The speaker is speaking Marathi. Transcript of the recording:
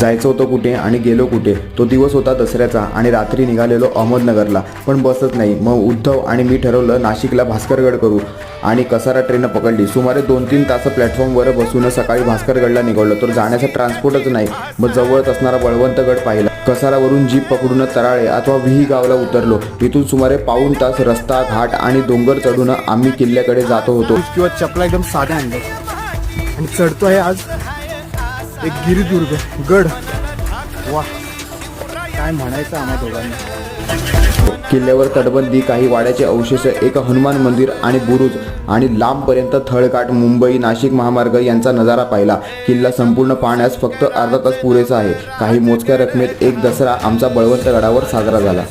जायचं होतं कुठे आणि गेलो कुठे तो दिवस होता दसऱ्याचा आणि रात्री निघालेलो अहमदनगरला. पण बसच नाही. मग उद्धव आणि मी ठरवलं नाशिकला भास्करगड करू. आणि कसारा ट्रेन पकडली. सुमारे दोन तीन तास प्लॅटफॉर्मवर बसून सकाळी भास्करगडला निघालो. तर जाण्याचा ट्रान्सपोर्टच नाही. मग जवळच असणारा बळवंतगड पाहिला. कसारावरून जीप पकडून तराळे अथवा विही गावला उतरलो. तिथून सुमारे पाऊण तास रस्ता घाट आणि डोंगर चढून आम्ही किल्ल्याकडे जातो होतो. किंवा चपला एकदम साध्या आणल्या आणि चढतो आहे आज. एक गिरिदुर्ग गड. वा काय म्हणायचं आम्हा दोघांना? किल्ल्यावर तटबंदी काही वाड्याचे अवशेष एक हनुमान मंदिर आणि बुरुज आणि लांबपर्यंत थळकाट मुंबई नाशिक महामार्ग यांचा नजारा पाहिला. किल्ला संपूर्ण पाहण्यास फक्त अर्धा तास पुरेसा आहे. काही मोजक्या रकमेत एक दसरा आमचा बळवंत गडावर साजरा झाला.